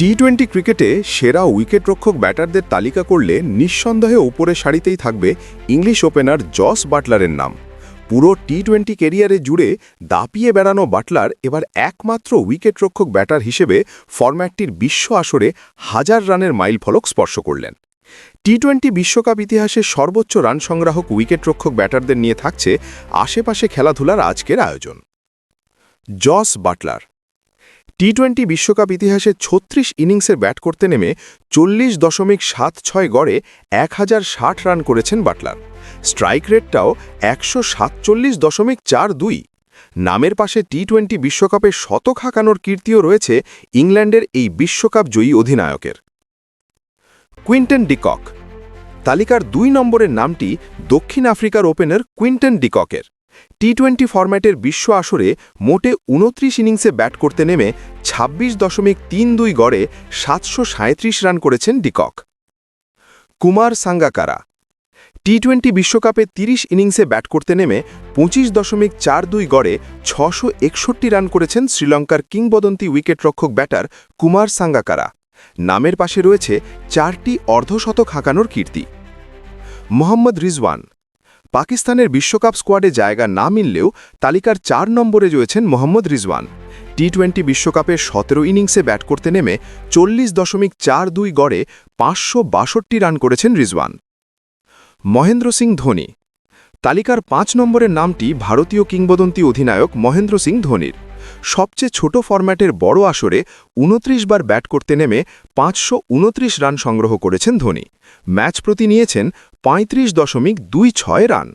T twenty ক্রিকেটে সেরা উইকেটরক্ষক ব্যাটারদের তালিকা করলে নিঃসন্দেহে উপরে সারিতেই থাকবে ইংলিশ ওপেনার জস বাটলারের নাম। পুরো টি টোয়েন্টি কেরিয়ারে জুড়ে দাপিয়ে বেড়ানো বাটলার এবার একমাত্র উইকেটরক্ষক ব্যাটার হিসেবে ফরম্যাটটির বিশ্ব আসরে হাজার রানের মাইলফলক স্পর্শ করলেন। টি টোয়েন্টি বিশ্বকাপ ইতিহাসে সর্বোচ্চ রান সংগ্রাহক উইকেটরক্ষক ব্যাটারদের নিয়ে থাকছে আশেপাশে খেলাধুলার আজকের আয়োজন। জস বাটলার টি টোয়েন্টি বিশ্বকাপ ইতিহাসে ছত্রিশ ইনিংসের ব্যাট করতে নেমে চল্লিশ দশমিক সাত ছয় গড়ে এক হাজার ষাট রান করেছেন বাটলার। স্ট্রাইক রেটটাও একশো সাতচল্লিশ দশমিক চার দুই। নামের পাশে টি টোয়েন্টি বিশ্বকাপে শতক হাঁকানোর কীর্তিও রয়েছে ইংল্যান্ডের এই বিশ্বকাপ জয়ী অধিনায়কের। Quinton de Kock. তালিকার দুই নম্বরের নামটি দক্ষিণ আফ্রিকার ওপেনার কুইন্টন ডিককের। টি টোয়েন্টি ফরম্যাটের বিশ্ব আসরে মোটে উনত্রিশ ইনিংসে ব্যাট করতে নেমে ২৬ দশমিক তিন দুই গড়ে সাতশো রান করেছেন de Kock. Kumar Sangakkara T twenty বিশ্বকাপে ৩০ ইনিংসে ব্যাট করতে নেমে পঁচিশ দশমিক চার দুই গড়ে ছশো রান করেছেন শ্রীলঙ্কার কিংবদন্তি উইকেটরক্ষক ব্যাটার কুমার সাঙ্গাকারা। নামের পাশে রয়েছে চারটি অর্ধশতক হাঁকানোর কীর্তি। মোহাম্মদ রিজওয়ান পাকিস্তানের বিশ্বকাপ স্কোয়াডে জায়গা না মিললেও তালিকার চার নম্বরে রয়েছেন মোহাম্মদ রিজওয়ান। টি টোয়েন্টি বিশ্বকাপে সতেরো ইনিংসে ব্যাট করতে নেমে চল্লিশ দশমিক চার দুই গড়ে পাঁচশো বাষট্টি রান করেছেন রিজওয়ান। মহেন্দ্র সিং ধোনি। তালিকার পাঁচ নম্বরের নামটি ভারতীয় কিংবদন্তি অধিনায়ক মহেন্দ্র সিং ধোনির। সবচেয়ে ছোট ফরম্যাটের বড় আসরে ২৯ বার ব্যাট করতে নেমে পাঁচশো উনত্রিশ রান সংগ্রহ করেছেন ধোনি। ম্যাচ প্রতি নিয়েছেন পঁয়ত্রিশ দশমিক দুই ছয় রান।